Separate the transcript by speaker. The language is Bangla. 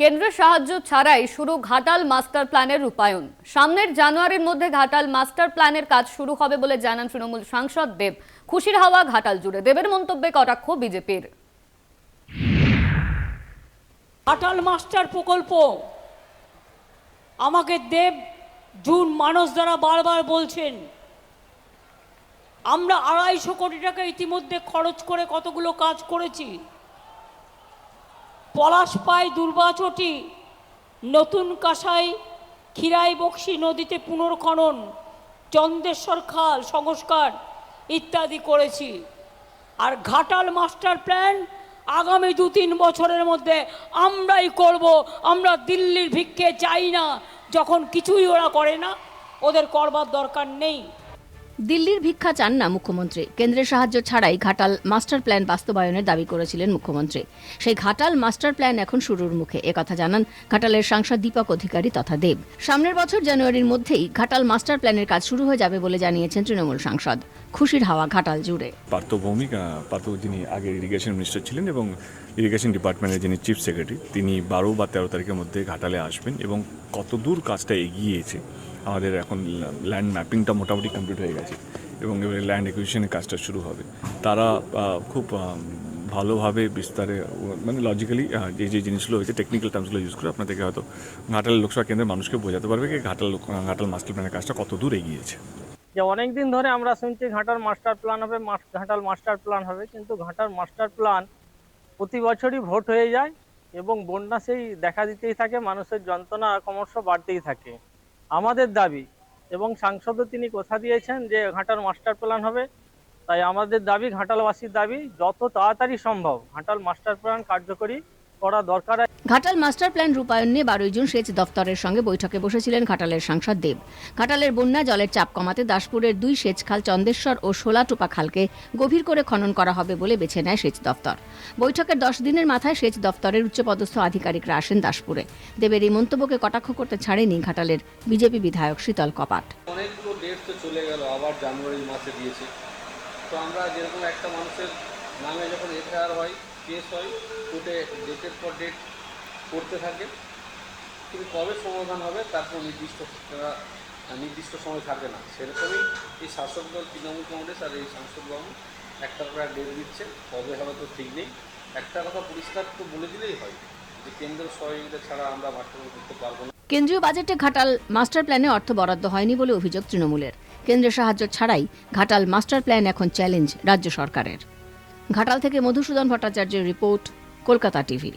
Speaker 1: কেন্দ্রের সাহায্য ছাড়াই শুরু ঘাটাল মাস্টার প্ল্যানের রূপায়ণ। সামনের জানুয়ারির মধ্যে ঘাটাল মাস্টার প্ল্যানের কাজ শুরু হবে বলে জানান তৃণমূল সাংসদ দেব। খুশির হাওয়া ঘাটাল জুড়ে। দেবের মন্তব্যে কটাক্ষ বিজেপির।
Speaker 2: আটাল মাস্টার প্রকল্প, আমাকে দেব জুন মানুষ দ্বারা বারবার বলছেন। আমরা আড়াইশো কোটি টাকা ইতিমধ্যে খরচ করে কতগুলো কাজ করেছি। পলাশপাই দুর্বাচটি, নতুন কাসাই খিরাই বক্সি নদীতে পুনর্খনন চন্দেশ্বর খাল সংস্কার ইত্যাদি করেছি। আর ঘাটাল মাস্টার প্ল্যান আগামী দু তিন বছরের মধ্যে আমরাই করব, আমরা দিল্লির ভিক্ষে চাই না, যখন কিছুই ওরা করে না, ওদের করবার দরকার নেই।
Speaker 3: দিল্লির ভিক্ষা চান না মুখ্যমন্ত্রী। কেন্দ্রের সাহায্য ছাড়াই ঘাটাল মাস্টার প্ল্যান বাস্তবায়নের দাবি করেছিলেন মুখ্যমন্ত্রী। সেই ঘাটাল মাস্টার প্ল্যান এখন শুরুর মুখে। একথা জানান ঘাটালের সাংসদ দীপক অধিকারী তথা দেব। সামনের বছর জানুয়ারির মধ্যেই ঘাটাল মাস্টার প্ল্যানের কাজ শুরু হয়ে যাবে বলে জানিয়েছেন তৃণমূল সাংসদ। খুশির হাওয়া ঘাটাল জুড়ে।
Speaker 4: পার্থ ভৌমিক পার্থ যিনি আগে ইরিগেশন মিনিস্টার ছিলেন এবং ইরিগেশন ডিপার্টমেন্টের যিনি চিফ সেক্রেটারি তিনি বারো বা তেরো তারিখের মধ্যে ঘাটালে আসবেন এবং কত দূর কাজটা এগিয়েছে আমাদের এখন ল্যান্ড ম্যাপিংটা মোটামুটি কমপ্লিট হয়ে গেছে এবং এবারে ল্যান্ড একুইশনের কাজটা শুরু হবে। তারা খুব ভালোভাবে বিস্তারে মানে লজিক্যালি যে যে জিনিসগুলো হয়েছে টেকনিক্যাল টার্মসগুলো ইউজ করে আপনাদেরকে হয়তো ঘাটাল লোকসভা কেন্দ্রের মানুষকে বোঝাতে পারবে কি ঘাটাল ঘাটাল মাস্টার প্ল্যানের কাজটা কত দূর এগিয়েছে।
Speaker 5: যে অনেক দিন ধরে আমরা শুনছি ঘাটাল মাস্টার প্ল্যান হবে ঘাটাল মাস্টার প্ল্যান হবে, কিন্তু ঘাটাল মাস্টার প্ল্যান প্রতি বছরই ভোট হয়ে যায় এবং বন্যা সেই দেখা দিতেই থাকে, মানুষের যন্ত্রণা ক্রমশ বাড়তেই থাকে। আমাদের দাবি। এবং সাংসদও তিনি কথা দিয়েছেন যে ঘাটাল মাস্টার প্ল্যান হবে। তাই আমাদের দাবি, ঘাটালবাসীর দাবি, যত তাড়াতাড়ি সম্ভব ঘাটাল মাস্টার প্ল্যান কার্যকরী করা দরকার
Speaker 3: ঘাটাল মাস্টার প্ল্যান রূপায়ণ নিয়ে বারোই জুন সেচ দফতরের সঙ্গে বৈঠকে বসেছিলেন ঘাটালের সাংসদ দেব। ঘাটালের বন্যা জলের চাপ কমাতে দাসপুরের দুই সেচ খাল চন্দেশ্বর ও শোলাটোপা খালকে গভীর করে খনন করা হবে বলে বেছে নেয় সেচ দফতর। বৈঠকের দশ দিনের মাথায় সেচ দফতরের উচ্চপদস্থ আধিকারিকরা আসেন দাসপুরে। দেবের এই মন্তব্যকে কটাক্ষ করতে ছাড়েনি ঘাটালের বিজেপি বিধায়ক শীতল কপাট।
Speaker 6: অনেকগুলো ডেট তো চলে গেল আবার জানুয়ারি মাসে দিয়েছে। তো আমরা যেরকম একটা মানুষের নামে যখন এফআইআর হয় কেস হয়, কোর্টে ডেটের পর ডেট করতে থাকে। কিন্তু কবে সমাধান হবে, তার কোনো নির্দিষ্ট নির্দিষ্ট সময় থাকে না। সেরকমই এই শাসক দল, তৃণমূল কংগ্রেস আর এই সাংসদবাবু একটার পর ডেট দিচ্ছে। কবে হবে তো ঠিক নেই। একটা কথা পরিষ্কার তো বলে দিলেই হয় যে কেন্দ্রের সহযোগিতা ছাড়া আমরা মাস্টার করতে পারব না।
Speaker 3: কেন্দ্রীয় বাজেটে ঘাটাল মাস্টার প্ল্যানে অর্থ বরাদ্দ হয়নি বলে অভিযোগ তৃণমূলের। কেন্দ্রের সাহায্য ছাড়াই ঘাটাল মাস্টার প্ল্যান এখন চ্যালেঞ্জ রাজ্য সরকারের। ঘাটাল থেকে মধুসূদন ভট্টাচার্যের রিপোর্ট কলকাতা টিভি।